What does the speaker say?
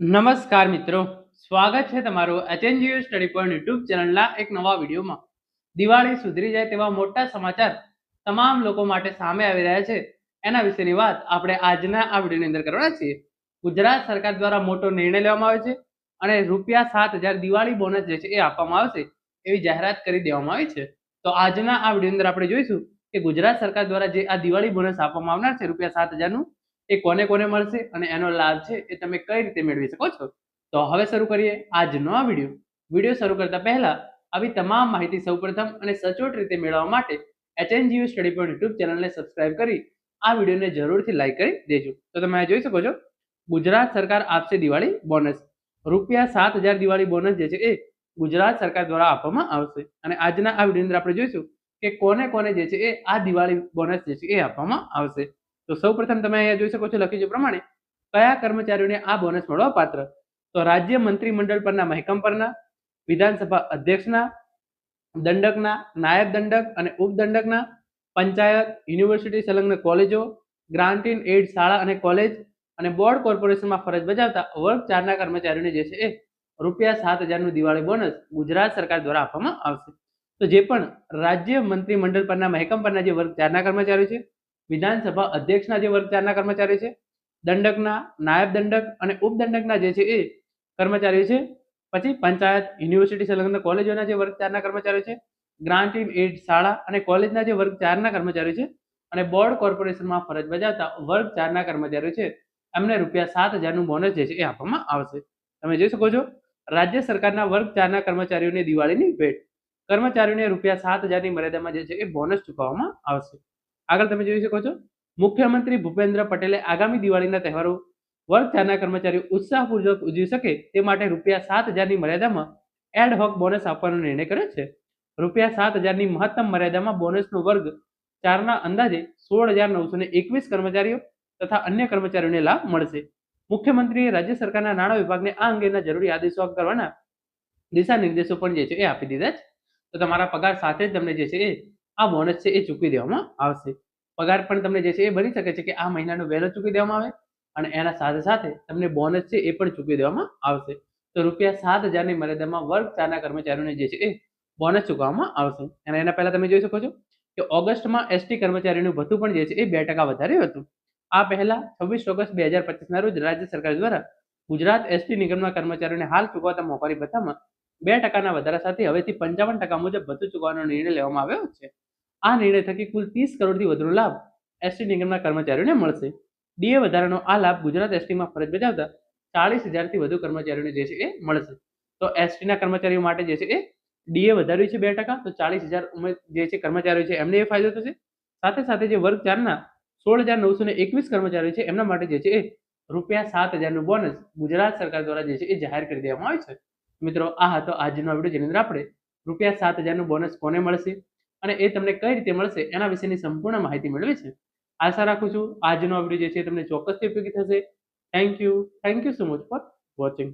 નમસ્કાર મિત્રો. સ્વાગત છે તમારું એચએનજીઓ સ્ટડી પોઈન્ટ યુટ્યુબ ચેનલના એક નવા વિડીયોમાં. દિવાળી સુધરી જાય તેવા મોટા સમાચાર તમામ લોકો માટે સામે આવી રહ્યા છે. એના વિશેની વાત આપણે આજના આ વિડીયોની અંદર કરવાના છીએ. ગુજરાત સરકાર દ્વારા મોટો નિર્ણય લેવામાં આવ્યો છે અને રૂપિયા સાત હજાર દિવાળી બોનસ જે છે એ આપવામાં આવશે એવી જાહેરાત કરી દેવામાં આવી છે. તો આજના આ વીડિયો અંદર આપણે જોઈશું કે ગુજરાત સરકાર દ્વારા જે આ દિવાળી બોનસ આપવામાં આવનાર છે, રૂપિયા સાત હજારનું એ કોને કોને મળશે અને એનો લાભ છે એ તમે કઈ રીતે મેળવી શકો છો? તો હવે શરૂ કરીએ આજનો આ વીડિયો. વીડિયો શરૂ કરતા પહેલા આવી તમામ માહિતી સૌપ્રથમ અને સચોટ રીતે મેળવવા માટે એચએનજીયુ સ્ટડી પોઈન્ટ યુટ્યુબ ચેનલને સબસ્ક્રાઇબ કરી આ વિડીયોને જરૂરથી લાઇક કરી દેજો. તો તમે જોઈ શકો છો, ગુજરાત સરકાર આપશે દિવાળી બોનસ રૂપિયા સાત હજાર દિવાળી બોનસ જે છે એ ગુજરાત સરકાર દ્વારા આપવામાં આવશે. અને આજના આ વીડિયો અંદર આપણે જોઈશું કે કોને કોને જે છે એ આ દિવાળી બોનસ જે છે એ આપવામાં આવશે. તો સૌ પ્રથમ તમે અહીંયા જોઈ શકો છો લખ્યું છે પ્રમાણે, કયા કર્મચારીઓને આ બોનસ મળવા પાત્ર? તો રાજ્ય મંત્રીમંડળ પરના, મહેકમ પરના, વિધાનસભા અધ્યક્ષના, દંડકના, નાયબ દંડક અને ઉપદંડકના પંચાયત, યુનિવર્સિટી સંલગ્ન કોલેજો ગ્રાન્ટ ઇન એડ શાળા અને કોલેજ અને બોર્ડ કોર્પોરેશનમાં ફરજ બજાવતા વર્ગ ચારના કર્મચારીઓને જે છે એ રૂપિયા સાત હજારનું દિવાળી બોનસ ગુજરાત સરકાર દ્વારા આપવામાં આવશે. તો જે પણ રાજ્ય મંત્રીમંડળ પરના, મહેકમ પરના જે વર્ગ ચારના કર્મચારીઓ છે વિધાનસભા અધ્યક્ષના જે વર્ગ ચારના કર્મચારી છે, દંડકના નાયબ દંડક અને ઉપદંડકના જે છે એ કર્મચારીઓ છે. પછી પંચાયત, યુનિવર્સિટી સંલગ્ન કોલેજોના જે વર્ગ ચારના કર્મચારીઓ છે, ગ્રાન્ટ ઇન એડ શાળા અને કોલેજના જે વર્ગ ચારના કર્મચારીઓ છે અને બોર્ડ કોર્પોરેશનમાં ફરજ બજાવતા વર્ગ ચારના કર્મચારીઓ છે. એમને રૂપિયા સાત હજારનું બોનસ જે છે એ આપવામાં આવશે. તમે જોઈ શકો છો, રાજ્ય સરકારના વર્ગ ચારના કર્મચારીઓને દિવાળીની ભેટ. કર્મચારીઓને રૂપિયા સાત હજારની મર્યાદામાં જે છે એ બોનસ ચૂકવવામાં આવશે. આગળ તમે જોઈ શકો છો. મુખ્યમંત્રી ભૂપેન્દ્ર પટેલે આગામી દિવાળીના તહેવારો વર્ગ ચારના કર્મચારીઓ ઉત્સાહપૂર્વક ઉજવી શકે તે માટે રૂપિયા સાત હજારની મર્યાદામાં એડ બોનસ આપવાનો નિર્ણય કર્યો છે. રૂપિયા સાત હજારની મહત્તમ મર્યાદામાં બોનસનો વર્ગ ચારના અંદાજે સોળ હજાર નવસો ને એકવીસ કર્મચારીઓ તથા અન્ય કર્મચારીઓને લાભ મળશે. મુખ્યમંત્રીએ રાજ્ય સરકારના નાણાં વિભાગને આ અંગેના જરૂરી આદેશો કરવાના દિશા નિર્દેશો પણ જે છે એ આપી દીધા છે. તો તમારા પગાર સાથે જ તમને જે છે એ આ બોનસ છે એ ચૂકવી દેવામાં આવશે. પગાર પણ તમને જે છે એ બની શકે છે કે આ મહિનાનો વહેલો ચૂકવી દેવામાં આવે અને એના સાથે સાથે તમને બોનસ છે એ પણ ચૂકવી દેવામાં આવશે. તો રૂપિયા સાત હજારની મર્યાદામાં વર્ગ ચારના કર્મચારીઓને જે છે એ બોનસ ચૂકવવામાં આવશે. અને એના પહેલા તમે જોઈ શકો છો કે ઓગસ્ટમાં એસટી કર્મચારીનું ભથ્થું પણ જે છે એ બે ટકા વધાર્યું હતું. આ પહેલા છવ્વીસ ઓગસ્ટ બે હજાર પચીસના રોજ રાજ્ય સરકાર દ્વારા ગુજરાત એસટી નિગમના કર્મચારીઓને હાલ ચૂકવતા મોંઘવારી ભથ્થામાં બે ટકાના વધારા સાથે હવેથી પંચાવન ટકા મુજબ ભથ્થું ચૂકવવાનો નિર્ણય લેવામાં આવ્યો છે. આ નિર્ણય થકી કુલ ત્રીસ કરોડથી વધુનો લાભ એસટી નિગમના કર્મચારીઓને મળશે. ડીએ વધારાનો આ લાભ ગુજરાત એસટીમાં ફરજ બજાવતા ચાલીસ હજારથી વધુ કર્મચારીઓને જે છે એ મળશે. તો એસટીના કર્મચારીઓ માટે જે છે એ ડીએ વધાર્યું છે બે ટકા, તો ચાલીસ હજાર જે છે કર્મચારીઓ છે એમને એ ફાયદો થશે. સાથે સાથે જે વર્ગ ચારના સોળ હજાર નવસો ને એકવીસ કર્મચારીઓ છે એમના માટે જે છે એ રૂપિયા સાત હજારનું બોનસ ગુજરાત સરકાર દ્વારા જે છે એ જાહેર કરી દેવામાં આવ્યું છે. મિત્રો, આ હતો આજનો વીડિયો. જેની અંદર આપણે રૂપિયા સાત હજારનું બોનસ કોને મળશે? અને એ તમને કઈ રીતે મળશે એના વિશેની સંપૂર્ણ માહિતી મેળવી છે. આશા રાખું છું આજનો વીડિયો જે છે તમને ચોક્કસથી ઉપયોગી થશે. Thank you thank you so much for watching